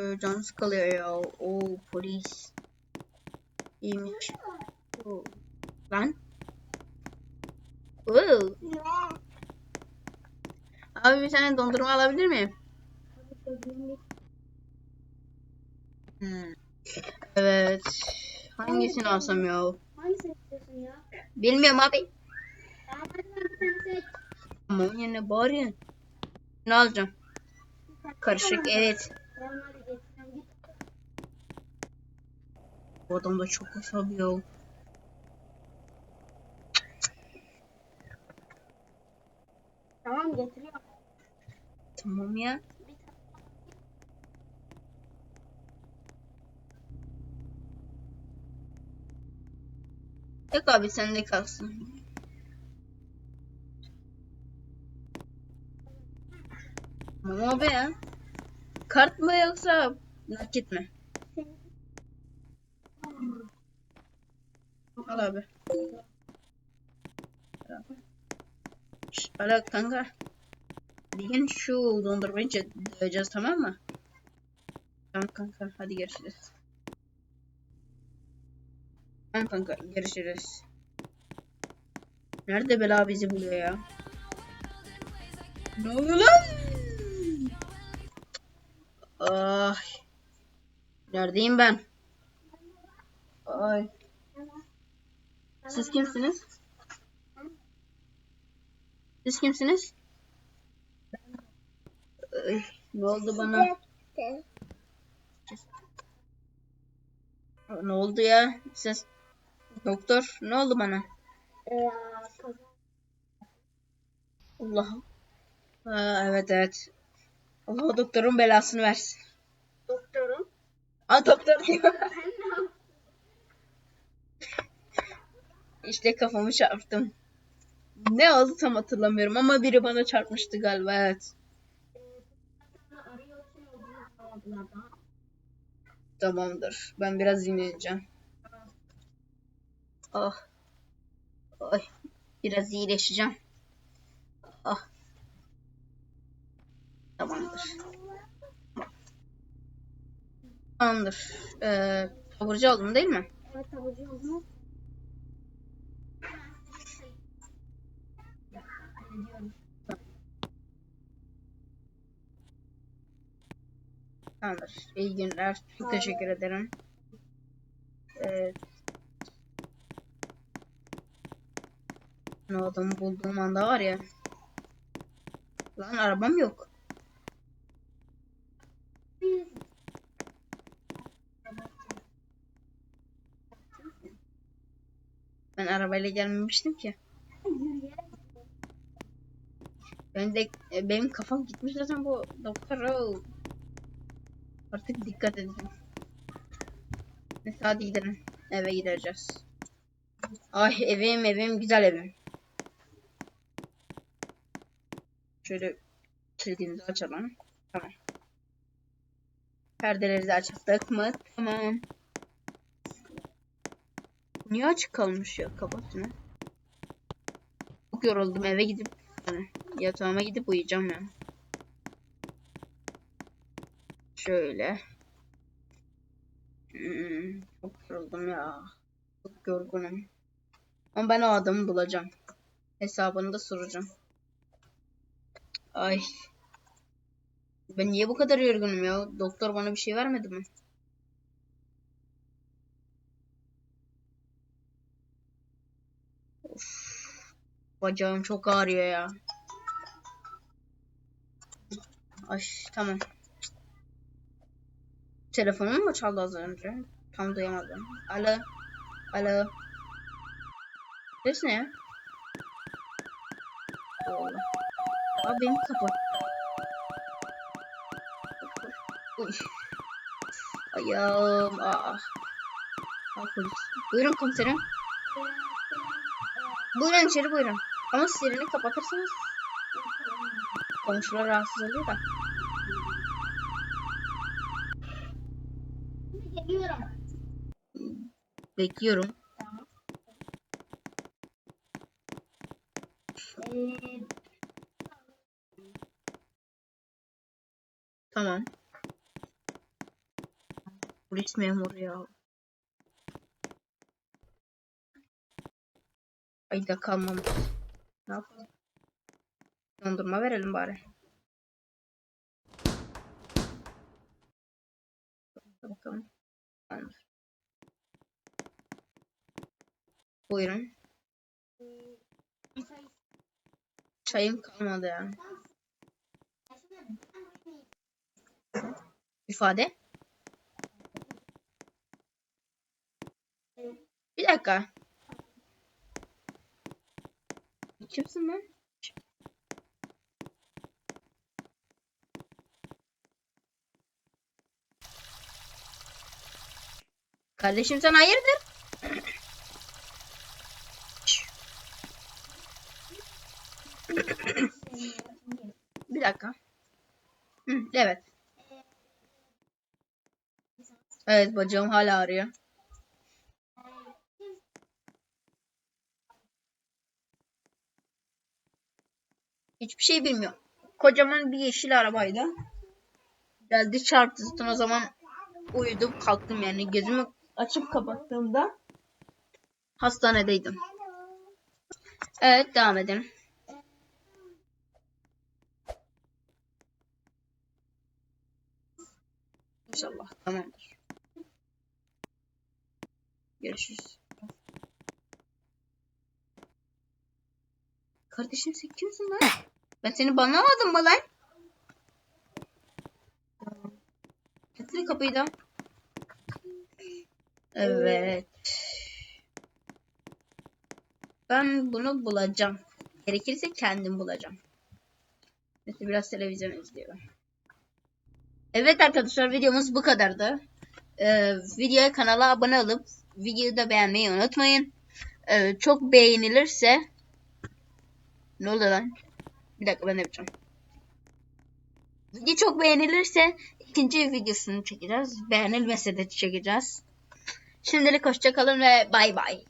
Ee, Can sıkılıyor ya. O polis. İyiymiş. Oo. Lan. Oo. Abi bir tane dondurma alabilir miyim? Hmm. Evet. Hangisini alsam ya? Hangisini istiyorsun ya? Bilmiyorum abi. Ama yerine bağırıyorsun. Ne alacağım? Karışık evet. Tamam hadi getireceğim git. Bu adam da çok asabi ya. Tamam getiriyorum. Tamam ya. Yok abi sende kalsın. Tamam abi ya. Kart mı yoksa nakit mi? Al abi. Şş, Alo kanka. Bugün şu dondurmayı döveceğiz tamam mı? Tamam kanka hadi görüşürüz. Tamam kanka görüşürüz. Nerede bela bizi buluyor ya? Ne oluyor lan? Ay. Neredeyim ben? Ay. Siz kimsiniz? Siz kimsiniz? Ay, ne oldu bana? Ne oldu ya? Siz doktor ne oldu bana? Allah. Ha, evet evet. Allah doktorun belasını versin. Doktorum. Aa doktor diyor. Ben ne yaptım? İşte kafamı çarptım. Ne oldu tam hatırlamıyorum ama biri bana çarpmıştı galiba evet. Tamamdır. Ben biraz dinleneceğim. Ah. Ay. Biraz iyileşeceğim. Ah. Tamamdır. Tamamdır. Ee, taburcu oldum değil mi? Evet taburcu oldunuz. Hallediyorum. Tamamdır. İyi günler. Çok teşekkür ederim. Evet. Ne adamı bulduğum anda var ya. Lan arabam yok. Ben arabayla gelmemiştim ki. Ben de e, benim kafam gitmiş zaten bu doktor. oh. Artık dikkat edin. Neyse hadi gidelim. Eve gideceğiz. Ay evim evim güzel evim. Şöyle kilidimizi açalım. Tamam. Perdeleri de açtık mı? Tamam. Niye açık kalmış ya? Kapat şunu. Çok yoruldum eve gidip yatağıma gidip uyuyacağım yani. Şöyle. Hmm, çok yoruldum ya. Çok yorgunum. Ama ben o adamı bulacağım. Hesabını da soracağım. Ay. Ben niye bu kadar yorgunum ya? Doktor bana bir şey vermedi mi? Of. Bacağım çok ağrıyor ya. Ay tamam. Telefonum mu çaldı az önce? Tam duyamadım. Alo. Alo. Ses ne ya? Allah. Abi benim kapı. Uy. Ayağım. Aa. Aa, polis. Buyurun komiserim. Buyurun içeri buyurun. Ama sireni kapatırsanız komşular rahatsız oluyor da. Bekliyorum. Tamam. Polis memuru ya. Ayda kalmamış. Ne yapalım? Dondurma verelim bari. Bakalım. Tamamdır. Buyurun. Çayım kalmadı ya. İfade. Bir dakika. Kimsin lan? Kardeşim sen hayırdır? Bir dakika. Evet. Evet bacağım hala ağrıyor. Hiçbir şey bilmiyorum. Kocaman bir yeşil arabaydı. Geldi çarptı zaten o zaman uyudum kalktım yani gözümü açıp kapattığımda hastanedeydim. Evet devam edelim. İnşallah tamamdır. Görüşürüz. Kardeşim sen kimsin lan? Ben seni banlamadım mı lan? Getir kapıyı da. Evet. Ben bunu bulacağım. Gerekirse kendim bulacağım. Neyse biraz televizyon izliyorum. Evet arkadaşlar videomuz bu kadardı. Ee, videoya kanala abone olup videoyu da beğenmeyi unutmayın. Ee, çok beğenilirse ne oldu lan? Bir dakika ben yapacağım. Video çok beğenilirse ikinci videosunu çekeceğiz. Beğenilmese de çekeceğiz. Şimdilik hoşçakalın ve bay bay.